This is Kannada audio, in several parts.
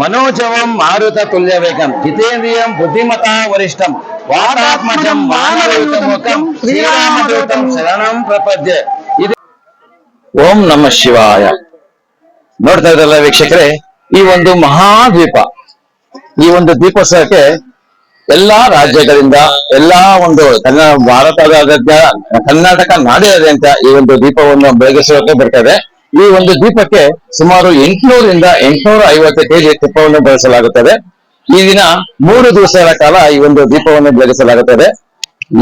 మనోజవం మారుత తుల్య వేగం జితేంద్రియం బుద్ధిమతా వరిష్టం వాతాత్మజం మానవయుతముఖం శ్రీరామదూతం శరణం ಪ್ರಪದ್ಯೆ ಇದು ಓಂ ನಮ ಶಿವಾಯ ನೋಡ್ತಾ ಇದ್ರಲ್ಲ ವೀಕ್ಷಕರೇ ಈ ಒಂದು ಮಹಾದ್ವೀಪ ಈ ಒಂದು ದೀಪೋತ್ಸವಕ್ಕೆ ಎಲ್ಲಾ ರಾಜ್ಯಗಳಿಂದ ಎಲ್ಲಾ ಒಂದು ಕನ್ನಡ ಭಾರತದಾದ್ಯಂತ ಕರ್ನಾಟಕ ನಾಡಿನಾದ್ಯಂತ ಈ ಒಂದು ದೀಪವನ್ನು ಬೆಳಗಿಸೋಕೆ ಬರ್ತದೆ ಈ ಒಂದು ದೀಪಕ್ಕೆ ಸುಮಾರು ಎಂಟುನೂರಿಂದ ಎಂಟುನೂರ ಐವತ್ತು ಕೆಜಿ ತುಪ್ಪವನ್ನು ಬಳಸಲಾಗುತ್ತದೆ. ಈ ದಿನ ಮೂರು ದಿವಸಗಳ ಕಾಲ ಈ ಒಂದು ದೀಪವನ್ನು ಬೆಳಗಿಸಲಾಗುತ್ತದೆ.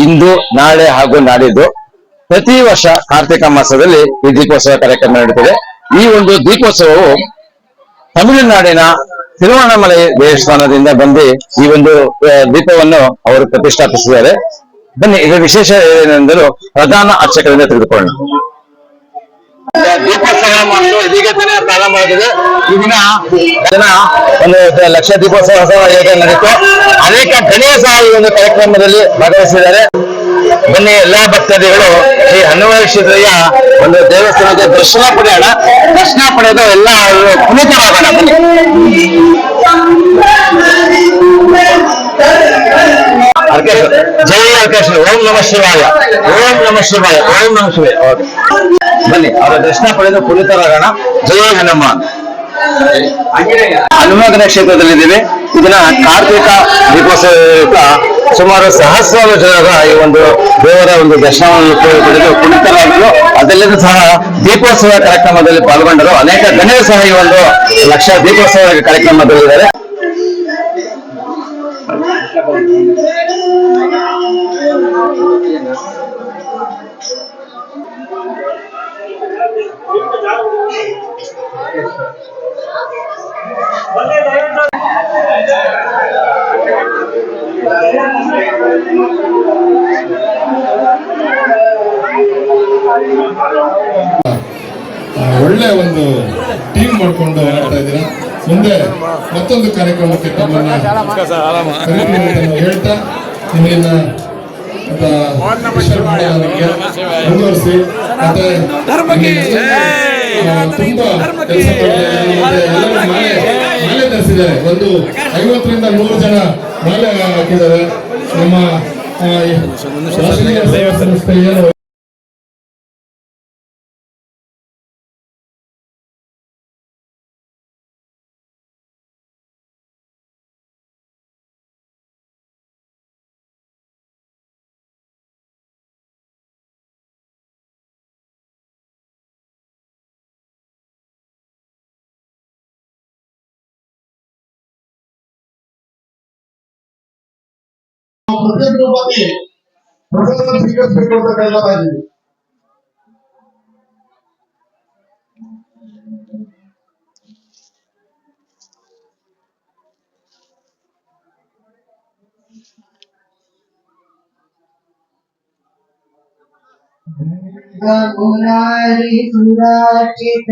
ಇಂದು, ನಾಳೆ ಹಾಗೂ ನಾಡಿದ್ದು ಪ್ರತಿ ವರ್ಷ ಕಾರ್ತಿಕ ಮಾಸದಲ್ಲಿ ಈ ದೀಪೋತ್ಸವ ಕಾರ್ಯಕ್ರಮ ನಡೆಯುತ್ತದೆ ಈ ಒಂದು ದೀಪೋತ್ಸವವು ತಮಿಳುನಾಡಿನ ತಿರುವಣ್ಣಾಮಲೈ ದೇವಸ್ಥಾನದಿಂದ ಬಂದು ಈ ಒಂದು ದೀಪವನ್ನು ಅವರು ಪ್ರತಿಷ್ಠಾಪಿಸಿದ್ದಾರೆ. ಬನ್ನಿ, ಇದರ ವಿಶೇಷ ಏನೆಂದರೂ ಪ್ರಧಾನ ಅರ್ಚಕರಿಂದ ತಿಳಿದುಕೊಳ್ಳೋಣ. ದೀಪೋತ್ಸವ ಒಂದು ಲಕ್ಷ ದೀಪೋತ್ಸವ ಹೇಗೆ ನಡೀತು ಅನೇಕ ಗಣ್ಯರು ಸಹ ಈ ಒಂದು ಕಾರ್ಯಕ್ರಮದಲ್ಲಿ ಭಾಗವಹಿಸಿದ್ದಾರೆ. ಬನ್ನಿ ಎಲ್ಲಾ ಭಕ್ತಾದಿಗಳು ಈ ಕ್ಷೇತ್ರೀಯ ಒಂದು ದೇವಸ್ಥಾನದ ದರ್ಶನ ಪಡೆಯೋಣ. ದರ್ಶನ ಪಡೆದು ಎಲ್ಲ ಪುನೀತರಾಗೋಣ ಬನ್ನಿ. ಅರ್ಕೇಶ್ವರ ಜೈ ಅರ್ಕೇಶ್ವರ ಓಂ ನಮ ಶಿವಾಯ, ಓಂ ನಮ ಶಿವಾಯ, ಓಂ ನಮ ಶಿವಾಯ. ಬನ್ನಿ, ಅವರ ದರ್ಶನ ಪಡೆದು ಪುನೀತರಾಗೋಣ ಜೈ ಹನುಮ ಹನುಮಗನ ಕ್ಷೇತ್ರದಲ್ಲಿದ್ದೀವಿ. ಇದನ್ನ ಕಾರ್ತಿಕ ದೀಪೋತ್ಸವ ಸುಮಾರು ಸಹಸ್ರಾರು ಜನರ ಈ ಒಂದು ದೇವರ ಒಂದು ದರ್ಶನವನ್ನು ಪಡೆದು ಪುನೀತರಾಗಲು ಅದೆಲ್ಲದೂ ಸಹ ದೀಪೋತ್ಸವ ಕಾರ್ಯಕ್ರಮದಲ್ಲಿ ಪಾಲ್ಗೊಂಡರು. ಅನೇಕ ಗಣ್ಯರು ಸಹ ಈ ಒಂದು ಲಕ್ಷ ದೀಪೋತ್ಸವ ಕಾರ್ಯಕ್ರಮದಲ್ಲಿದ್ದಾರೆ. ಒಳ್ಳೆ ಒಂದು ಟೀಮ್ ಮಾಡ್ಕೊಂಡು ಹೋಗ್ತಾ ಇದ್ದೀರಾ? ಮುಂದೆ ಮತ್ತೊಂದು ಕಾರ್ಯಕ್ರಮಕ್ಕೆ ತಮ್ಮನ್ನ ಹೇಳ್ತಾ ಮಾಡೋದಕ್ಕೆ ಮುಂದುವರಿಸಿ. ಮತ್ತೆ ತುಂಬಾ ಮಾಲೆ ಧರಿಸಿದ್ದಾರೆ ಒಂದು ಐವತ್ತರಿಂದ ನೂರು ಜನ ಮಾಲೆ ಹಾಕಿದ್ದಾರೆ. ನಮ್ಮ ಸಂಸ್ಥೆ ಏನು प्रत्येक लोकांनी प्रशासन स्वीकृत करायला पाहिजे. गुणारी सुराचित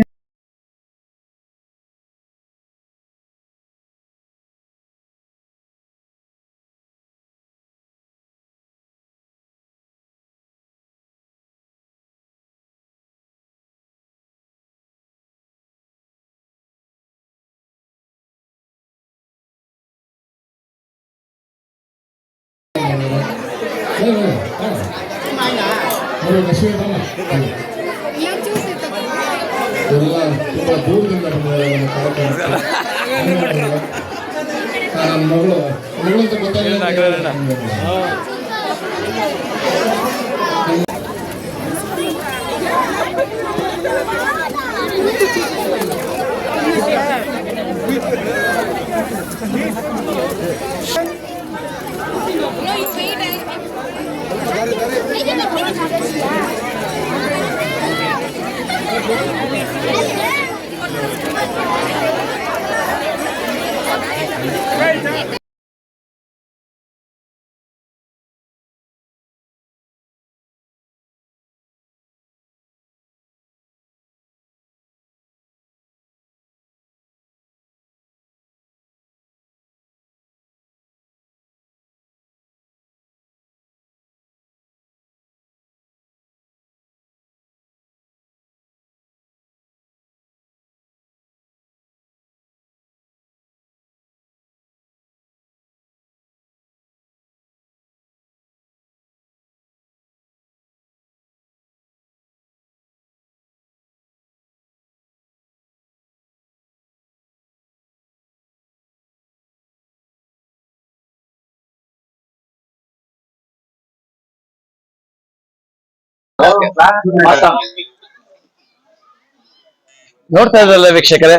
ನೋಡ್ತಾ ಇದ್ರಲ್ಲ ವೀಕ್ಷಕರೇ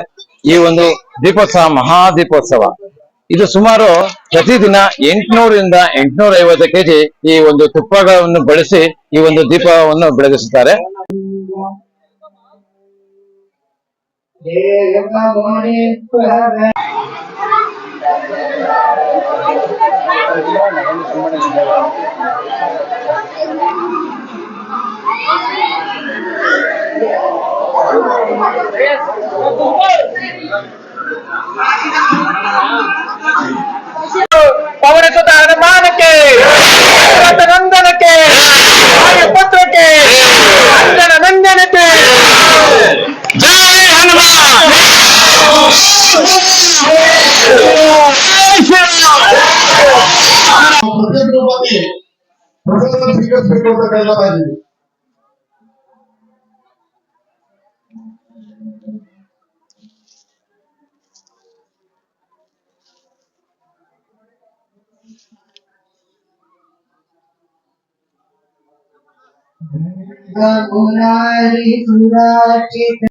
ಈ ಒಂದು ದೀಪೋತ್ಸವ ಮಹಾ ದೀಪೋತ್ಸವ ಇದು ಸುಮಾರು ಪ್ರತಿದಿನ ಎಂಟುನೂರಿಂದ ಎಂಟುನೂರ ಐವತ್ತು ಕೆಜಿ ಈ ಒಂದು ತುಪ್ಪಗಳನ್ನು ಬಳಸಿ ಈ ಒಂದು ದೀಪವನ್ನು ಬೆಳಗಿಸುತ್ತಾರೆ. ದೇವಮುನೀಶ್ವರ ಪವನಸುತ ಹನುಮಾನಕ್ಕೆ ನಂದನಕ್ಕೆ ಪತ್ರಕ್ಕೆ ಅಂಜನ ನಂದನಕ್ಕೆ ಜಯ ಹನುಮಾನ್ ಪ್ರತಿಯೊಬ್ಬರ ಬಗ್ಗೆ ಪ್ರಸಾದ ಸ್ವೀಕರಿಸಬೇಕು गमुनारी सुराचित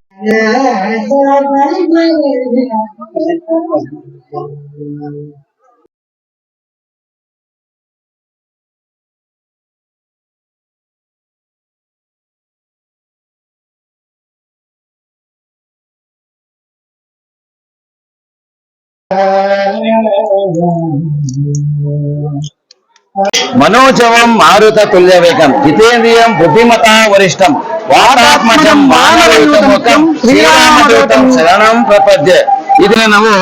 Thank you. ಮನೋಜವಂ ಮಾರುತ ತುಲ್ಯವೇಕಂ ಜಿತೇಂದ್ರಿಯಂ ಬುದ್ಧಿಮತ ವರಿಷ್ಠಂ ವಾತಾತ್ಮಜಂ ಮಾನವಯುತಮುಖಂ ಶ್ರೀರಾಮದೂತಂ ಶರಣಂ ಪ್ರಪದ್ಯ. ಇದನ್ನ ನಾವು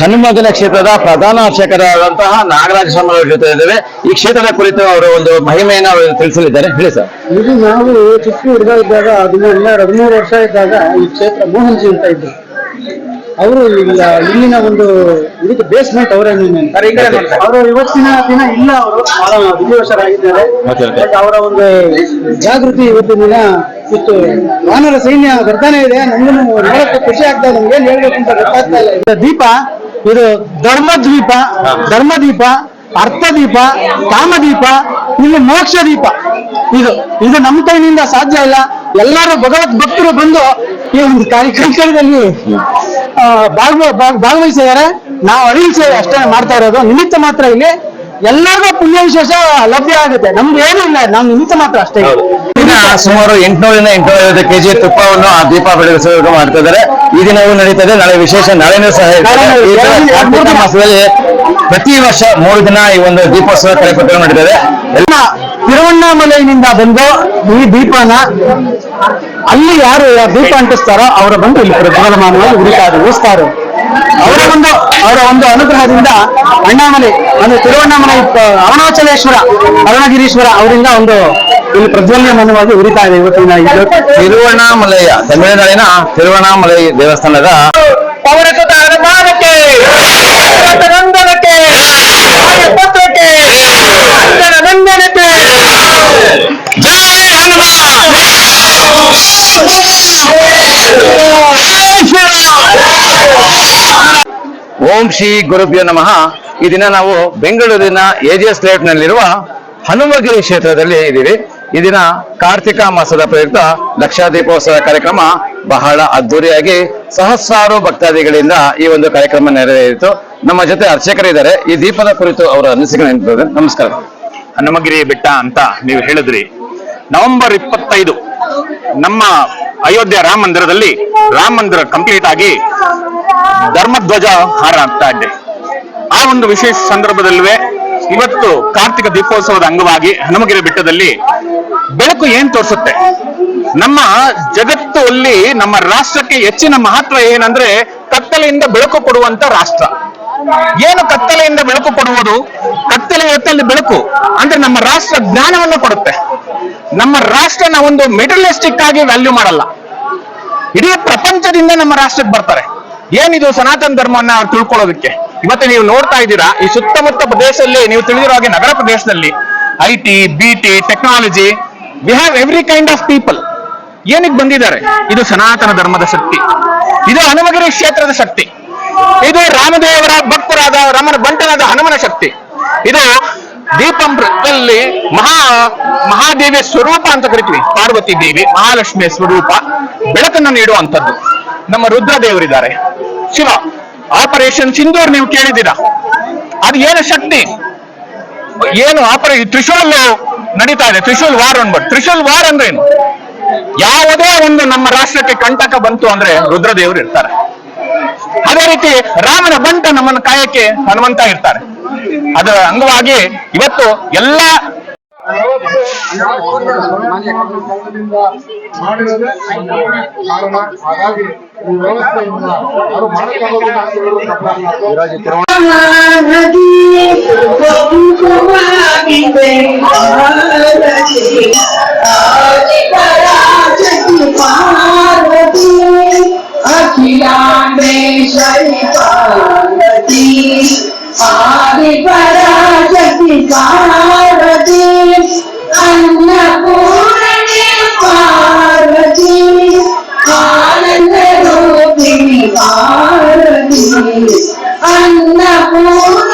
ಹನುಮಗನ ಕ್ಷೇತ್ರದ ಪ್ರಧಾನ ಅರ್ಚಕರಾದಂತಹ ನಾಗರಾಜ ಸ್ವಾಮಿ ಅವರ ಜೊತೆ ಇದ್ದೇವೆ. ಈ ಕ್ಷೇತ್ರದ ಕುರಿತು ಅವರು ಒಂದು ಮಹಿಮೆಯನ್ನು ಅವರು ತಿಳಿಸಲಿದ್ದಾರೆ. ಹೇಳಿ ಸರ್. ಇದು ನಾವು ಚಿಕ್ಕ ಹುಡುಗ ಇದ್ದಾಗ ಹದಿನೆರಡು ಹದಿಮೂರು ವರ್ಷ ಇದ್ದಾಗ ಈ ಕ್ಷೇತ್ರ ಮೋಹನ್ಜಿ ಅಂತ ಇದ್ದರು ಅವರು ಇಲ್ಲ ಇಲ್ಲಿನ ಒಂದು ಇದಕ್ಕೆ ಬೇಸ್ಮೆಂಟ್ ಅವರೇ ಅವರು ಇವತ್ತಿನ ದಿನ ಇಲ್ಲ ಅವರು ಬಹಳ ವಿಧಿವಶರಾಗಿದ್ದಾರೆ. ಅವರ ಒಂದು ಜಾಗೃತಿ ಇವತ್ತಿನ ದಿನ ಇತ್ತು. ವಾನರ ಸೈನ್ಯ ಬರ್ತಾನೆ ಇದೆ. ನಮಗೂ ನೋಡಕ್ಕೆ ಖುಷಿ ಆಗ್ತಾ ಇದೆ. ನಮ್ಗೆ ಏನ್ ಹೇಳ್ಬೇಕು ಅಂತ ಗೊತ್ತಾಗ್ತಾ ಇಲ್ಲ. ಇದು ದೀಪ ಇದು ಧರ್ಮದ್ವೀಪ ಧರ್ಮದೀಪ ಅರ್ಥದೀಪ ಕಾಮದೀಪ ಇಲ್ಲಿ ಮೋಕ್ಷ ದೀಪ ಇದು ಇದು ನಮ್ಮ ಕೈನಿಂದ ಸಾಧ್ಯ ಇಲ್ಲ. ಎಲ್ಲರೂ ಭಗವತ್ ಭಕ್ತರು ಬಂದು ಈ ಒಂದು ಕಾರ್ಯಕ್ರಮದಲ್ಲಿ ಭಾಗ- ಭಾಗವಹಿಸಿದ್ದಾರೆ. ನಾವು ಅಳಿಲ್ ಸೇವೆ ಅಷ್ಟೇ ಮಾಡ್ತಾ ಇರೋದು. ನಿಮಿತ್ತ ಮಾತ್ರ ಇಲ್ಲಿ ಎಲ್ಲರಿಗೂ ಪುಣ್ಯ ವಿಶೇಷ ಲಭ್ಯ ಆಗುತ್ತೆ. ನಮ್ದು ಏನೂ ಇಲ್ಲ. ನಾವು ನಿಮಿತ್ತ ಮಾತ್ರ ಅಷ್ಟೇ. ಸುಮಾರು ಎಂಟುನೂರಿಂದ ಎಂಟುನೂರ ಐವತ್ತು ಕೆಜಿ ತುಪ್ಪವನ್ನು ಆ ದೀಪ ಬೆಳಗಿಸುವ ಮಾಡ್ತಾ ಇದ್ದಾರೆ ಈ ದಿನವೂ ನಡೀತದೆ ನಾಳೆ ವಿಶೇಷ ನಾಳೆನೂ ಸಹ ಮಾಸದಲ್ಲಿ ಪ್ರತಿ ವರ್ಷ ಮೂರು ದಿನ ಈ ಒಂದು ದೀಪೋತ್ಸವ ಕಾರ್ಯಕ್ರಮ ನಡೀತದೆ ಎಲ್ಲ ತಿರುವಣ್ಣಾಮಲೈನಿಂದ ಬಂದು ಈ ದೀಪನ ಅಲ್ಲಿ ಯಾರು ದೀಪ ಅಂಟಿಸ್ತಾರೋ ಅವರು ಬಂದು ಇಲ್ಲಿ ಪ್ರಜ್ವಲಮಾನವಾಗಿ ಉಳಿತಾರೆ ಉಳಿಸ್ತಾರೆ. ಅವರ ಒಂದು ಅವರ ಒಂದು ಅನುಗ್ರಹದಿಂದ ಅಣ್ಣಾಮಲೆ ಅಂದ್ರೆ ತಿರುವಣ್ಣಾಮಲೈ ಅರುಣಾಚಲೇಶ್ವರ ಅರುಣಗಿರೀಶ್ವರ ಅವರಿಂದ ಒಂದು ಇಲ್ಲಿ ಪ್ರಜ್ವಲ್ಯಮಾನವಾಗಿ ಉರಿತಾ ಇದೆ ಇವತ್ತಿನ ಇದು ತಿರುವಣ್ಣಾಮಲಯ ತಮಿಳುನಾಡಿನ ತಿರುವಣ್ಣಾಮಲೈ ದೇವಸ್ಥಾನದ ಪವನಸುತ ಅನುಮಾನಕ್ಕೆ ನಂದನಕ್ಕೆ ನಂದನಕ್ಕೆ ಓಂ ಶ್ರೀ ಗುರುಭ್ಯ ನಮಃ. ಈ ದಿನ ನಾವು ಬೆಂಗಳೂರಿನ ಎಜಿಎಸ್ ಲೇಟ್ ನಲ್ಲಿರುವ ಹನುಮಗಿರಿ ಕ್ಷೇತ್ರದಲ್ಲಿ ಇದ್ದೀವಿ. ಈ ದಿನ ಕಾರ್ತಿಕ ಮಾಸದ ಪ್ರಯುಕ್ತ ಲಕ್ಷಾದೀಪೋತ್ಸವ ಕಾರ್ಯಕ್ರಮ ಬಹಳ ಅದ್ದೂರಿಯಾಗಿ ಸಹಸ್ರಾರು ಭಕ್ತಾದಿಗಳಿಂದ ಈ ಒಂದು ಕಾರ್ಯಕ್ರಮ ನೆರವೇರಿತು. ನಮ್ಮ ಜೊತೆ ಅರ್ಚಕರಿದ್ದಾರೆ. ಈ ದೀಪದ ಕುರಿತು ಅವರ ಅನಿಸಿಕೆ ನಮಸ್ಕಾರ. ಹನುಮಗಿರಿ ಬೆಟ್ಟ ಅಂತ ನೀವು ಹೇಳಿದ್ರಿ. ನವೆಂಬರ್ ಇಪ್ಪತ್ತೈದು ನಮ್ಮ ಅಯೋಧ್ಯೆ ರಾಮ ಮಂದಿರದಲ್ಲಿ ರಾಮ ಮಂದಿರ ಕಂಪ್ಲೀಟ್ ಆಗಿ ಧರ್ಮಧ್ವಜ ಹಾರ ಆಗ್ತಾ ಇದೆ. ಆ ಒಂದು ವಿಶೇಷ ಸಂದರ್ಭದಲ್ಲೇ ಇವತ್ತು ಕಾರ್ತಿಕ ದೀಪೋತ್ಸವದ ಅಂಗವಾಗಿ ಹನುಮಗಿರಿ ಬೆಟ್ಟದಲ್ಲಿ ಬೆಳಕು ಏನ್ ತೋರಿಸುತ್ತೆ? ನಮ್ಮ ಜಗತ್ತು ಅಲ್ಲಿ ನಮ್ಮ ರಾಷ್ಟ್ರಕ್ಕೆ ಹೆಚ್ಚಿನ ಮಹತ್ವ ಏನಂದ್ರೆ ಕತ್ತಲೆಯಿಂದ ಬೆಳಕು ಕೊಡುವಂತ ರಾಷ್ಟ್ರ. ಏನು ಕತ್ತಲೆಯಿಂದ ಬೆಳಕು ಕೊಡುವುದು? ಕತ್ತಲೆ ಇವತ್ತಲ್ಲಿ ಬೆಳಕು ಅಂದ್ರೆ ನಮ್ಮ ರಾಷ್ಟ್ರ ಜ್ಞಾನವನ್ನು ಕೊಡುತ್ತೆ. ನಮ್ಮ ರಾಷ್ಟ್ರನ ಒಂದು ಮೆಟೀರಿಯಲಿಸ್ಟಿಕ್ ಆಗಿ ವ್ಯಾಲ್ಯೂ ಮಾಡಲ್ಲ. ಇಡೀ ಪ್ರಪಂಚದಿಂದ ನಮ್ಮ ರಾಷ್ಟ್ರಕ್ಕೆ ಬರ್ತಾರೆ. ಏನಿದು ಸನಾತನ ಧರ್ಮವನ್ನ ತಿಳ್ಕೊಳ್ಳೋದಕ್ಕೆ? ಇವತ್ತು ನೀವು ನೋಡ್ತಾ ಇದ್ದೀರಾ, ಈ ಸುತ್ತಮುತ್ತ ಪ್ರದೇಶದಲ್ಲಿ ನೀವು ತಿಳಿದಿರೋ ಹಾಗೆ ನಗರ ಪ್ರದೇಶದಲ್ಲಿ I T B T technology we have every kind of people ಏನಕ್ಕೆ ಬಂದಿದ್ದಾರೆ? ಇದು ಸನಾತನ ಧರ್ಮದ ಶಕ್ತಿ. ಇದು ಹನುಮಗಿರಿ ಕ್ಷೇತ್ರದ ಶಕ್ತಿ. ಇದು ರಾಮದೇವರ ಭಕ್ತರಾದ ರಾಮರ ಬಂಟನಾದ ಹನುಮನ ಶಕ್ತಿ. ಇದು ದೀಪಂ ಅಲ್ಲಿ ಮಹಾ, ಮಹಾದೇವಿಯ ಸ್ವರೂಪ ಅಂತ ಕರಿತೀವಿ, ಪಾರ್ವತಿ ದೇವಿ, ಮಹಾಲಕ್ಷ್ಮಿಯ ಸ್ವರೂಪ, ಬೆಳಕನ್ನು ನೀಡುವಂಥದ್ದು. ನಮ್ಮ ರುದ್ರ ದೇವರಿದ್ದಾರೆ ಶಿವ ಆಪರೇಷನ್ ಸಿಂಧೂರ್ ನೀವು ಕೇಳಿದ್ದೀರಾ? ಅದು ಏನು ಶಕ್ತಿ? ಏನು ಆಪರೇಷನ್ ತ್ರಿಶೂಲ್ ನಡೀತಾ ಇದೆ, ತ್ರಿಶೂಲ್ ವಾರ್ ಅನ್ಬಿಟ್ಟು ತ್ರಿಶೂಲ್ ವಾರ್ ಅಂದ್ರೆ ಏನು? ಯಾವುದೇ ಒಂದು ನಮ್ಮ ರಾಷ್ಟ್ರಕ್ಕೆ ಕಂಟಕ ಬಂತು ಅಂದ್ರೆ ರುದ್ರದೇವರು ಇರ್ತಾರೆ. ಅದೇ ರೀತಿ ರಾಮನ ಬಂಟ ನಮ್ಮನ್ನು ಕಾಯಕ್ಕೆ ಹನುಮಂತ ಇರ್ತಾರೆ. ಅದರ ಅಂಗವಾಗಿ ಇವತ್ತು ಎಲ್ಲ ಮಾಡಿರೋದೇ ಆದಿಪರಾಶಕ್ತಿ ಪಾರ್ವತಿ ಅನ್ನಪೂರ್ಣೆ ಪಾರ್ವತಿ ಆನಂದ ರೂಪಿಣಿ ಪಾರ್ವತಿ ಅನ್ನಪೂರ್ಣೆ ಪಾರ್ವತಿ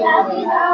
ಹೌದಾ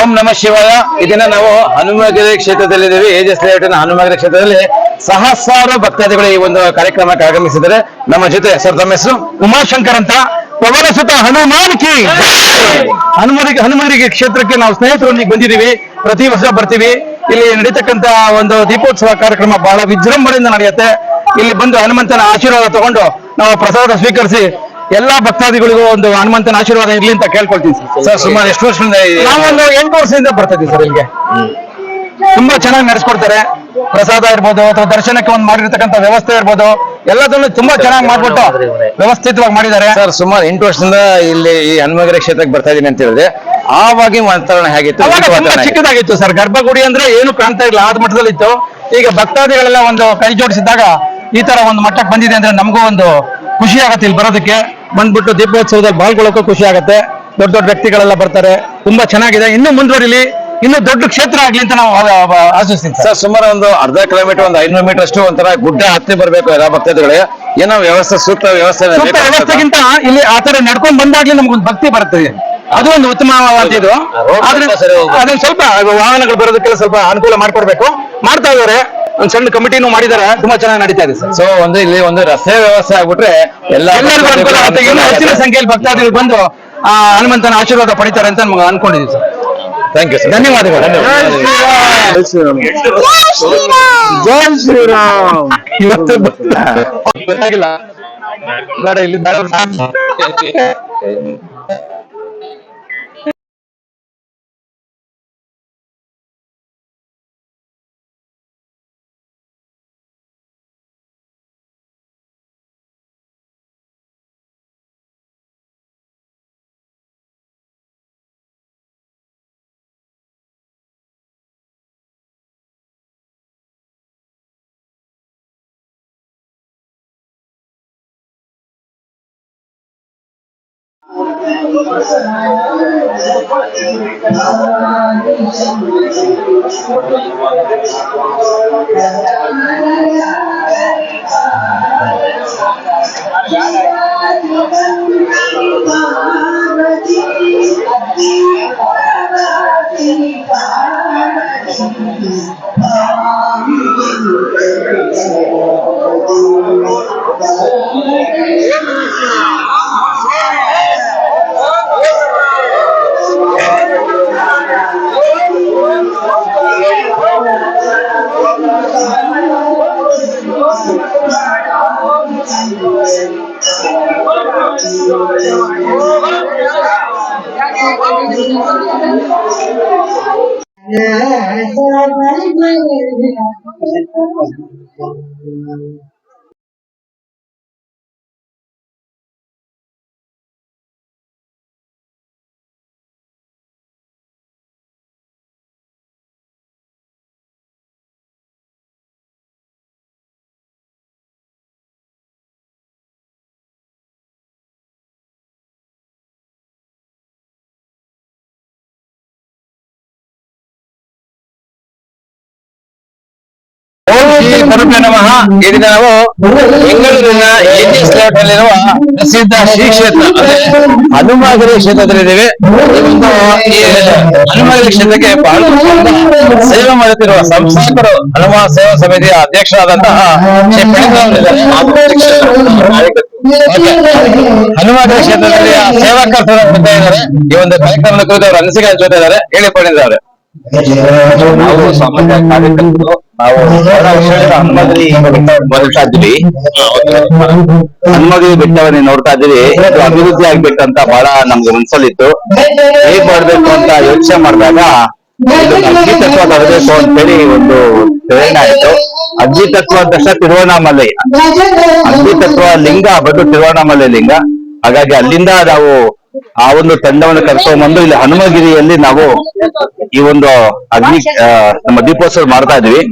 ಓಂ ನಮ ಶಿವಾಯ. ಇದನ್ನ ನಾವು ಹನುಮಗಿರಿ ಕ್ಷೇತ್ರದಲ್ಲಿದ್ದೀವಿ. ಏಜಸ್ ಲೇಔಟ್ನ ಹನುಮಗಿರಿ ಕ್ಷೇತ್ರದಲ್ಲಿ ಸಹಸ್ರಾರು ಭಕ್ತಾದಿಗಳು ಈ ಒಂದು ಕಾರ್ಯಕ್ರಮಕ್ಕೆ ಆಗಮಿಸಿದ್ದಾರೆ. ನಮ್ಮ ಜೊತೆ ಸರ್, ತಮ್ಮ ಹೆಸರು? ಉಮಾಶಂಕರ್ ಅಂತ. ಪವನ ಸುತ ಹನುಮಾನ್ ಕಿ ಹನುಮರಿಗೆ, ಹನುಮಗಿರಿ ಕ್ಷೇತ್ರಕ್ಕೆ ನಾವು ಸ್ನೇಹಿತರೊಂದಿಗೆ ಬಂದಿದ್ದೀವಿ. ಪ್ರತಿ ವರ್ಷ ಬರ್ತೀವಿ. ಇಲ್ಲಿ ನಡೀತಕ್ಕಂತ ಒಂದು ದೀಪೋತ್ಸವ ಕಾರ್ಯಕ್ರಮ ಬಹಳ ವಿಜೃಂಭಣೆಯಿಂದ ನಡೆಯುತ್ತೆ. ಇಲ್ಲಿ ಬಂದು ಹನುಮಂತನ ಆಶೀರ್ವಾದ ತಗೊಂಡು ನಾವು ಪ್ರಸಾದ ಸ್ವೀಕರಿಸಿ ಎಲ್ಲಾ ಭಕ್ತಾದಿಗಳಿಗೂ ಒಂದು ಹನುಮಂತನ ಆಶೀರ್ವಾದ ಇರ್ಲಿ ಅಂತ ಕೇಳ್ಕೊಳ್ತೀನಿ ಸರ್. ಸುಮಾರು ಎಷ್ಟು ವರ್ಷದಿಂದ ನಾವೊಂದು ಎಂಟು ವರ್ಷದಿಂದ ಬರ್ತಾ ಸರ್ ಇಲ್ಲಿಗೆ. ತುಂಬಾ ಚೆನ್ನಾಗಿ ನಡೆಸ್ಕೊಡ್ತಾರೆ. ಪ್ರಸಾದ ಇರ್ಬೋದು ಅಥವಾ ದರ್ಶನಕ್ಕೆ ಒಂದು ಮಾಡಿರ್ತಕ್ಕಂಥ ವ್ಯವಸ್ಥೆ ಇರ್ಬೋದು. ಎಲ್ಲದನ್ನು ತುಂಬಾ ಚೆನ್ನಾಗಿ ಮಾಡ್ಬಿಟ್ಟು ವ್ಯವಸ್ಥಿತವಾಗಿ ಮಾಡಿದ್ದಾರೆ. ಸರ್ ಸುಮಾರು ಎಂಟು ವರ್ಷದಿಂದ ಇಲ್ಲಿ ಈ ಹನುಮಗಿರಿ ಕ್ಷೇತ್ರಕ್ಕೆ ಬರ್ತಾ ಇದೀನಿ ಅಂತ ಹೇಳಿದ್ರೆ ಆವಾಗಿ ವಾತಾವರಣ ಹೇಗಿತ್ತು? ಚಿಕ್ಕದಾಗಿತ್ತು ಸರ್. ಗರ್ಭಗುಡಿ ಅಂದ್ರೆ ಏನು ಕಾಣ್ತಾ ಇಲ್ಲ ಆದ ಮಟ್ಟದಲ್ಲಿ ಇತ್ತು ಈಗ ಭಕ್ತಾದಿಗಳೆಲ್ಲ ಒಂದು ಕೈ ಜೋಡಿಸಿದಾಗ ಈ ತರ ಒಂದು ಮಟ್ಟಕ್ಕೆ ಬಂದಿದೆ ಅಂದ್ರೆ ನಮಗೂ ಒಂದು ಖುಷಿ ಆಗತ್ತೆ ಇಲ್ಲಿ ಬರೋದಕ್ಕೆ. ಬಂದ್ಬಿಟ್ಟು ದೀಪೋತ್ಸವದಲ್ಲಿ ಪಾಲ್ಗೊಳ್ಳೋಕೆ ಖುಷಿ ಆಗುತ್ತೆ. ದೊಡ್ಡ ದೊಡ್ಡ ವ್ಯಕ್ತಿಗಳೆಲ್ಲ ಬರ್ತಾರೆ. ತುಂಬಾ ಚೆನ್ನಾಗಿದೆ. ಇನ್ನೂ ಮುಂದುವರಿಲಿ. ಇನ್ನು ದೊಡ್ಡ ಕ್ಷೇತ್ರ ಆಗ್ಲಿ ಅಂತ ನಾವು ಆಶಿಸ್ತೀನಿ ಸರ್. ಸುಮಾರು ಒಂದು ಅರ್ಧ ಕಿಲೋಮೀಟರ್ ಒಂದು ಐನೂರು ಮೀಟರ್ ಅಷ್ಟು ಒಂಥರ ಗುಡ್ಡ ಹತ್ತಿ ಬರಬೇಕು ಎಲ್ಲ ಭಕ್ತಾದಿಗಳಿಗೆ ಏನೋ ವ್ಯವಸ್ಥೆ ಸೂಕ್ತ ವ್ಯವಸ್ಥೆ ಸೂಕ್ತ ವ್ಯವಸ್ಥೆಗಿಂತ ಇಲ್ಲಿ ಆ ತರ ನಡ್ಕೊಂಡ್ ಬಂದಾಗ್ಲಿ ನಮ್ಗೊಂದು ಭಕ್ತಿ ಬರ್ತದೆ ಅದು ಒಂದು ಉತ್ತಮವಾದ ಇದು. ಆದ್ರೆ. ಅದನ್ನ ಸ್ವಲ್ಪ ವಾಹನಗಳು ಬರೋದಕ್ಕೆಲ್ಲ ಸ್ವಲ್ಪ ಅನುಕೂಲ ಮಾಡ್ಕೊಡ್ಬೇಕು. ಮಾಡ್ತಾ ಇದಾರೆ ಒಂದ್ ಸಣ್ಣ ಕಮಿಟಿನೂ ಮಾಡಿದ್ದಾರೆ ತುಂಬಾ ಚೆನ್ನಾಗಿ ನಡೀತಾ ಇದೆ ಸರ್. ಸೊ ಒಂದು ಇಲ್ಲಿ ಒಂದು ರಸ್ತೆ ವ್ಯವಸ್ಥೆ ಆಗ್ಬಿಟ್ರೆ ಎಲ್ಲ ಎಲ್ಲರಿಗೂ ಅನುಕೂಲ ಆಗುತ್ತೆ. ಇನ್ನೂ ಹೆಚ್ಚಿನ ಸಂಖ್ಯೆಯಲ್ಲಿ ಭಕ್ತಾದಿಗಳು ಬಂದು ಆ ಹನುಮಂತನ ಆಶೀರ್ವಾದ ಪಡಿತಾರೆ ಅಂತ ನಮ್ಗೆ ಅನ್ಕೊಂಡಿದ್ದೀವಿ ಸರ್. ಥ್ಯಾಂಕ್ ಯು ಸರ್ ಧನ್ಯವಾದಗಳು. ಜೈ ಶ್ರೀರಾಮ್. ಇವತ್ತು ಗೊತ್ತಾಗಿಲ್ಲ. ಬೇಡ ಇಲ್ಲಿ ಬೇಡ ಪಾರ್ವತಿ ಪರಮೇ ನಮಃ. ಈಗ ನಾವು ಬೆಂಗಳೂರಿನ ಎನ್ ಎಸ್ ಲೇಔಟ್ನಲ್ಲಿರುವ ಪ್ರಸಿದ್ಧ ಶ್ರೀ ಕ್ಷೇತ್ರ ಅಂದ್ರೆ ಹನುಮಗಿರಿ ಕ್ಷೇತ್ರದಲ್ಲಿದ್ದೇವೆ ಈ ಒಂದು ಈ ಹನುಮಗಿರಿ ಕ್ಷೇತ್ರಕ್ಕೆ ಬಹಳ ಸೇವೆ ಮಾಡುತ್ತಿರುವ ಸಂಸ್ಥಾಪಕರು ಹನುಮ ಸೇವಾ ಸಮಿತಿಯ ಅಧ್ಯಕ್ಷರಾದಂತಹ ಶ್ರೀ. ಹನುಮಗಿರಿ ಕ್ಷೇತ್ರದಲ್ಲಿ ಸೇವಾಕರ್ತರ ಸೇವಾಕರ್ತರು ಬರ್ತಾ ಇದ್ದಾರೆ. ಈ ಒಂದು ಕಾರ್ಯಕ್ರಮದ ಕುರಿತು ಅವರು ಅನಿಸಿಕೆ ಹೇಳಿಕೊಂಡಿದ್ದಾರೆ ಇದ್ದಾರೆ ಹೇಳಿ ಪಡೆದಿದ್ದಾರೆ ನಾವು ಸಮಾಜ ಕಾರ್ಯಕರ್ತರು. ನಾವು ಹನುಮಗಿರಿ ಇದ್ವಿ ಬೆಟ್ಟವನ್ನ ನೋಡ್ತಾ ಇದ್ವಿ ಅಭಿವೃದ್ಧಿ ಆಗ್ಬಿಟ್ಟಂತ ಬಹಳ ನಮ್ಗೆ ಮನ್ಸಲ್ಲಿತ್ತು. ಹೇಗ್ ಮಾಡ್ಬೇಕು ಅಂತ ಯೋಚನೆ ಮಾಡಿದಾಗ ಒಂದು ಅಗ್ನಿ ತತ್ವ ತರಬೇಕು ಅಂತೇಳಿ ಒಂದು ಪ್ರೇರಣೆ ಆಯ್ತು. ಅಗ್ನಿ ತತ್ವ ದಶ ತಿರುವಣಾಮಲೆ. ತಿರುವಣ್ಣಾಮಲೈ ಅಗ್ನಿ ತತ್ವ ಲಿಂಗ ಬಂದು ತಿರುವಣ್ಣಾಮಲೈ ಲಿಂಗ. ಹಾಗಾಗಿ ಅಲ್ಲಿಂದ ನಾವು ಆ ಒಂದು ತಂಡವನ್ನು ಕರ್ಕೊಂಡ್ಬಂದು ಇಲ್ಲಿ ಹನುಮಗಿರಿಯಲ್ಲಿ ನಾವು ಈ ಒಂದು ಅಗ್ನಿ ನಮ್ಮ ದೀಪೋತ್ಸವ ಮಾಡ್ತಾ ಇದ್ವಿ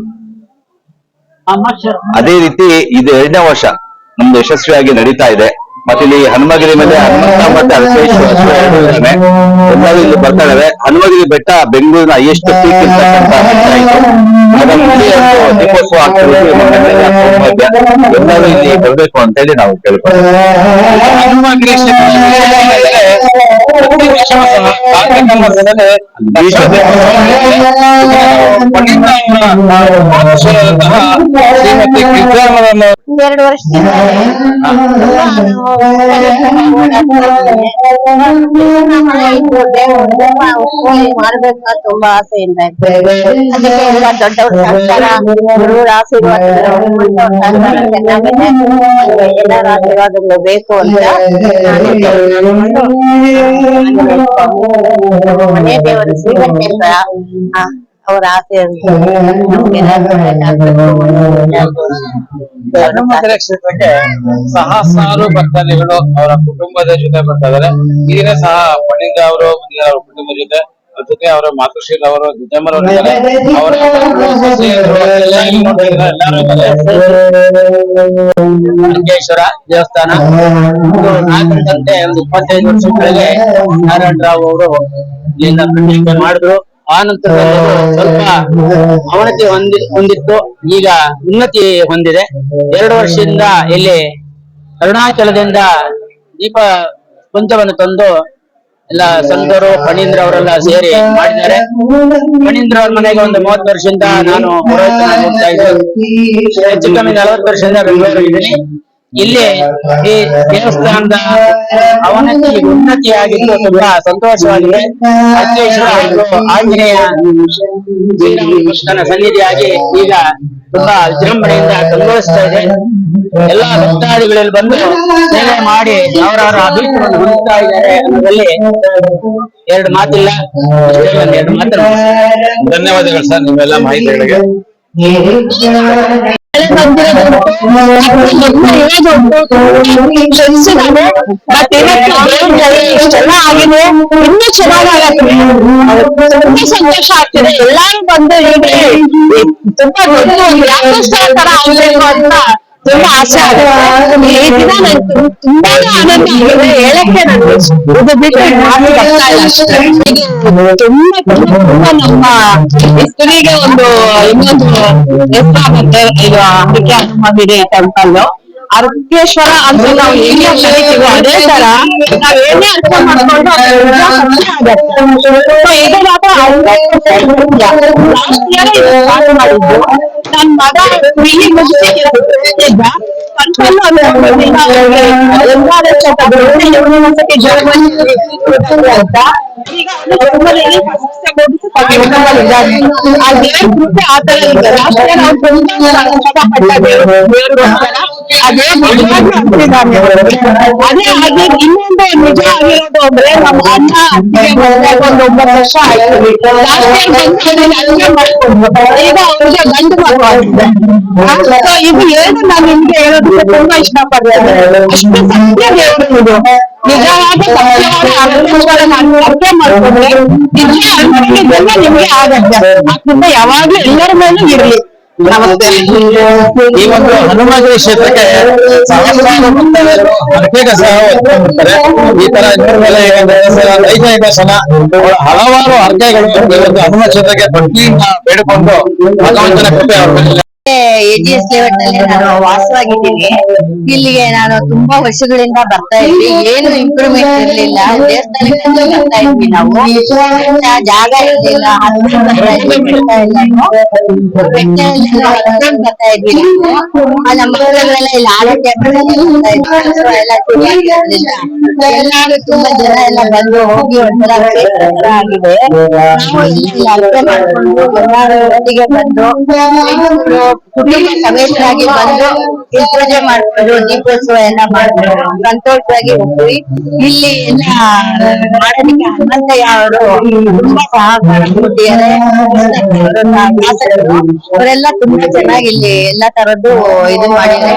ಅದೇ ರೀತಿ ಇದು ಎರಡನೇ ವರ್ಷ ನಮ್ದು ಯಶಸ್ವಿಯಾಗಿ ನಡೀತಾ ಇದೆ ಮತ್ತೆ ಇಲ್ಲಿ ಹನುಮಗಿರಿ ಮೇಲೆ ಹನುಮಂತ ಮತ್ತೆ. ಎಲ್ಲರೂ ಇಲ್ಲಿ ಬರ್ತಾ ಇದಾವೆ ಹನುಮಗಿರಿ ಬೆಟ್ಟ ಬೆಂಗಳೂರಿನ ಹೈಯೆಸ್ಟ್ ಪೀಕ್ ದೀಪೋತ್ಸವ. ಎಲ್ಲರೂ ಇಲ್ಲಿ ಬರಬೇಕು ಅಂತ ಹೇಳಿ ನಾವು ಕೇಳ್ಕೊಳ್ತೀವಿ ಹನುಮಗಿರಿ ಪ್ರತಿ ವರ್ಷ ಕಾರ್ತಿಕ ಮಾಸದಲ್ಲಿ ಶ್ರೀಮತಿ ಕಿರ್ಜಾಮರನ್ನು ಎರಡು ವರ್ಷದಿಂದ ಮಾಡ್ಬೇಕು ತುಂಬಾ ಆಸೆಯಿಂದ ಇದ್ದೆ. ಅದಕ್ಕೆ ಎಲ್ಲ ದೊಡ್ಡವ್ರ ಸಹಕಾರ ಗುರುಗಳ ಆಶೀರ್ವಾದ ಚೆನ್ನಾಗಿದೆ ಎಲ್ಲರ ಆಶೀರ್ವಾದಗಳು ಬೇಕು ಅಂತ ನಾನು ಕೇಳ್ಕೊಂಡು ಮನೆ ದೇವರು ಶ್ರೀರಂಗೇಶ್ವರ ಆ, ಅವರ ಆಸೆ ನಮ್ಗೆ ಹನುಮಂತರ ಕ್ಷೇತ್ರಕ್ಕೆ ಸಹಸ್ರಾರು ಭಕ್ತಾದಿಗಳು ಅವರ ಕುಟುಂಬದ ಜೊತೆ ಬರ್ತಾ ಇದಾರೆ. ಈಗಿನ ಸಹ ಪಣಿಂದ ಅವರು ಬಂದಿದ್ದಾರೆ ಅವರ ಕುಟುಂಬ ಜೊತೆ ಜೊತೆ ಅವರ ಮಾತೃಶ್ರೀ ಅವರು ನಿಜಾಮರ್ ಅವರು ಇದ್ದಾರೆ. ಅವರ. ಲಿಂಗೇಶ್ವರ ದೇವಸ್ಥಾನ. ನಾಲ್ಕು ಗಂಟೆ ಒಂದು ಇಪ್ಪತ್ತೈದು ವರ್ಷ ಕೆಳಗೆ ನಾರಾಯಣ ರಾವ್ ಅವರು ಇಲ್ಲಿಂದ ಮಾಡಿದ್ರು. ಆ ನಂತರ ಸ್ವಲ್ಪ ಅವನತಿ ಹೊಂದಿ ಹೊಂದಿತ್ತು. ಈಗ ಉನ್ನತಿ ಹೊಂದಿದೆ. ಎರಡು ವರ್ಷದಿಂದ ಇಲ್ಲಿ ಅರುಣಾಚಲದಿಂದ ದೀಪ ಪುಂಜವನ್ನು ತಂದು ಎಲ್ಲ ಸಂತರು ಫಣೀಂದ್ರ ಅವರೆಲ್ಲ ಸೇರಿ ಮಾಡಿದ್ದಾರೆ. ಫಣೀಂದ್ರ ಅವ್ರ ಮನೆಗೆ ಒಂದು ಮೂವತ್ತು ವರ್ಷದಿಂದ ನಾನು ಹೆಚ್ಚು ಕಮ್ಮಿ ನಲವತ್ತು ವರ್ಷದಿಂದ ಬೆಂಗಳೂರಿದ್ದೀನಿ ಇಲ್ಲಿ ಈ ದೇವಸ್ಥಾನದ ಅವನತಿ ಉನ್ನತಿಯಾಗಿದ್ದು ತುಂಬಾ ಸಂತೋಷವಾಗಿದೆ. ಆಂಜನೇಯ ಕೃಷ್ಣನ ಸನ್ನಿಧಿಯಾಗಿ ಈಗ ತುಂಬಾ ವಿಜೃಂಭಣೆಯಿಂದ ಸಂತೋಷಿಸ್ತಾ ಇದೆ. ಎಲ್ಲಾ ಭಕ್ತಾದಿಗಳಲ್ಲಿ ಬಂದು ಸೇವೆ ಮಾಡಿ ಅವರವರ ಅಭಿವೃದ್ಧಿಯನ್ನು ಹೊಂದುತ್ತಾ ಇದ್ದಾರೆ ಅದರಲ್ಲಿ ಎರಡು ಮಾತಿಲ್ಲ. ಎರಡು ಮಾತು ಧನ್ಯವಾದಗಳು ಸರ್ ನಿಮ್ಮೆಲ್ಲ ಮಾಹಿತಿಗಳಿಗೆ. ಆಗಿದೆ ಇನ್ನೂ ಚೆನ್ನಾಗಾಗತ್ತೆ ತುಂಬಾ ಸಂತೋಷ ಆಗ್ತಿದೆ ಎಲ್ಲಾರು ಬಂದು ಹೀಗೆ ತುಂಬಾ ದೊಡ್ಡ ಒಂದು ಯಾಕೋಸ್ಕರ ತರ ಆಗ್ಬೇಕು ಅಂತ ತುಂಬಾ ಆಸೆ ಆಗುತ್ತೆ. ಈ ದಿನ ನನ್ ತುಂಬಾನೇ ಆನಂದ ಆಗಿದೆ ಹೇಳಕ್ಕೆ ನಾನು ಇದು ಬಿಟ್ಟು ಇಲ್ಲ ಅಷ್ಟೇ ತುಂಬಾ ತುಂಬಾ ತುಂಬಾ ನಮ್ಮ ಹೆಸರಿಗೆ ಒಂದು ಇನ್ನೊಂದು ಹೆಸರಾಗುತ್ತೆ ಇದು ಅದಕ್ಕೆ ಬಿಡಿ ಟೆಂಪಲ್ ಅರ್ಕೇಶ್ವರ ಅಂತ ನಾವು ಏನೇ ಕರಿತೀವಿ ಅದೇ ತರ ನಾವ್ ಏನೇ ಅರ್ಥ ಮಾಡ್ಕೊಂಡು ಅದು ನಿಜ ಸತ್ಯ ಆಗತ್ತೆ. So ಇದು ಮಾತ್ರ ಲಾಸ್ಟ್ ಇಯರ್ ಇದು ಸ್ಟಾರ್ಟ್ ಮಾಡಿದ್ದು ನನ್ ಮಗ ಬಿಳಿ ಮುಗಿಸಿದ್ದ ಕನ್ಫರ್ಮ್ ಅಂತ ಈಗ ಅವ್ನು ಕುಟುಂಬದಲ್ಲಿ ಸಮಸ್ಯೆ ಮುಗಿಸಿ ಪಕ್ಕದಲ್ಲಿದ್ದಾನೆ. ಆ ದೇವ್ರ ಕೃಪೆ ಆ ತರ ಇದೆ ಲಾಸ್ಟ್ ನಾವು ತುಂಬಾ ಕಷ್ಟಪಟ್ಟ ದೇವ್ರು ದೇವ್ರಿಗೋಸ್ಕರ ಅದೇ ಹಾಗೆ ಇನ್ನೊಂದು ನಿಜ ಆಗಿರೋದು ಅಂದ್ರೆ ನಮ್ಮ ಅಣ್ಣ ಅತ್ತಿಗೆ ಒಂದು ಒಂಬತ್ತು ವರ್ಷ ಮಾಡ್ಕೊಂಡ್ರು. ಈಗ ಅವ್ರಿಗೆ ಗಂಡು ಇದು ಏನು ನಾನು ನಿಮ್ಗೆ ತುಂಬಾ ಇಷ್ಟಪಡ್ತೇನೆ. ಅಷ್ಟು ಸತ್ಯ ಇದು ನಿಜವಾದ ಸತ್ಯವಾದ ಅರ್ಥಗಳನ್ನ ಅರ್ಥ ಮಾಡ್ಕೊಂಡ್ರೆ ನಿಜ ಅನ್ಕೊಂಡಿದ್ದೆಲ್ಲ ನಿಮ್ಗೆ ಆಗತ್ತೆ. ಆ ಯಾವಾಗ್ಲೂ ಎಲ್ಲರ ಮೇಲೂ ಇರ್ಲಿ. ಈ ಒಂದು ಹನುಮಗಿರಿ ಕ್ಷೇತ್ರಕ್ಕೆ ಹರಕೆ ಕಸ ಹೊತ್ಕೊಂಡಿರ್ತಾರೆ ಈ ತರ ಮೇಲೆ ಐದನೇ ದರ್ಶನ ಹಲವಾರು ಅರ್ಕೆಗಳು ಈ ಒಂದು ಹನುಮ ಕ್ಷೇತ್ರಕ್ಕೆ ಭಕ್ತಿಯಿಂದ ಬೇಡಿಕೊಂಡು ಭಗವಂತನ ಕೃಪೆ ಅವ್ರ ಮೇಲೆ ಎಜಿಎಸ್ ಲೇಔಟ್ನಲ್ಲಿ ನಾನು ವಾಸವಾಗಿದ್ದೀನಿ. ಇಲ್ಲಿಗೆ ನಾನು ತುಂಬಾ ವರ್ಷಗಳಿಂದ ಬರ್ತಾ ಇದ್ವಿ. ಏನು ಇಂಪ್ರೂವ್ಮೆಂಟ್ ಇರ್ಲಿಲ್ಲ. ದೇವಸ್ಥಾನಕ್ಕೆ ಬರ್ತಾ ಇದ್ವಿ ನಾವು. ಜಾಗ ಇರ್ಲಿಲ್ಲ. ಬರ್ತಾ ಇದ್ವಿ ನಮ್ಮ ಮಕ್ಕಳೆಲ್ಲ ಇಲ್ಲಿ ಆರೋಗ್ಯ ತುಂಬಾ ಜನ ಎಲ್ಲ ಬಂದು ಹೋಗಿ ಒಂಥರ ಆಗಿದೆ. ನಾವು ಇಲ್ಲಿ ಇಲ್ಲಿ ಅರ್ಥ ಮಾಡ್ಕೊಂಡು ಎಲ್ಲಾರು ಒಟ್ಟಿಗೆ ಬಂದು ಕುಟುಂಬ ಸಮೇತರಾಗಿ ಬಂದು ಪೂಜೆ ಮಾಡ್ಕೊಂಡು ದೀಪೋತ್ಸವ ಎಲ್ಲ ಮಾಡ್ಕೊಂಡು ಸಂತೋಷವಾಗಿ ಹೋಗ್ತೀವಿ. ಇಲ್ಲಿ ಎಲ್ಲ ಮಾಡೋದಕ್ಕೆ ಹನುಮಂತಯ್ಯ ಅವರು ತುಂಬಾ ಸಹಕಾರ ಕೊಟ್ಟಿದ್ದಾರೆ. ಅವರು ಶಾಸಕರು ಅವರೆಲ್ಲ ತುಂಬಾ ಚೆನ್ನಾಗಿ ಇಲ್ಲಿ ಎಲ್ಲಾ ತರದ್ದು ಇದು ಮಾಡಿದ್ದಾರೆ.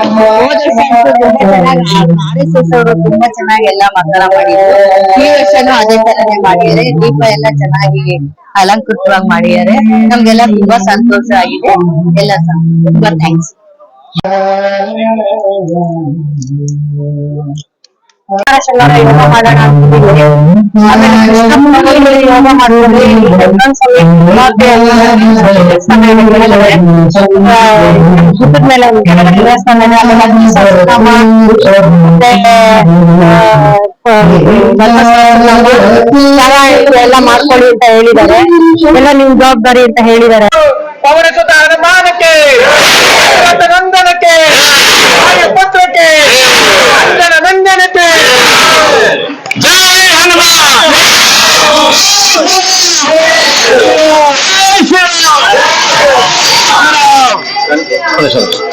ಚೆನ್ನಾಗಿ ಆರ್ ಎಸ್ ಎಸ್ ಅವರು ತುಂಬಾ ಚೆನ್ನಾಗಿ ಎಲ್ಲ ಮಕ್ಕಳ ಮಾಡಿದ್ರು. ಈ ವರ್ಷನೂ ಅದೇ ತರನೇ ಮಾಡಿದ್ದಾರೆ. ದೀಪ ಎಲ್ಲ ಚೆನ್ನಾಗಿ ಅಲಂಕೃತವಾಗಿ ಮಾಡಿದ್ದಾರೆ. ನಮ್ಗೆಲ್ಲ ತುಂಬಾ ಸಂತೋಷ ಆಗಿದೆ. ಎಲ್ಲ ತುಂಬಾ ಥ್ಯಾಂಕ್ಸ್ ಮೇಲೆ ಎಲ್ಲ ಮಾಡ್ಕೊಳ್ಳಿ ಅಂತ ಹೇಳಿದಾರೆ ಎಲ್ಲ ನಿಮ್ ಜವಾಬ್ದಾರಿ ಅಂತ ಹೇಳಿದ್ದಾರೆ. ಪವನ ಸುತ ಹನುಮಾನಕ್ಕೆ ನಂದನಕ್ಕೆ ಪುತ್ರಕ್ಕೆ 四十。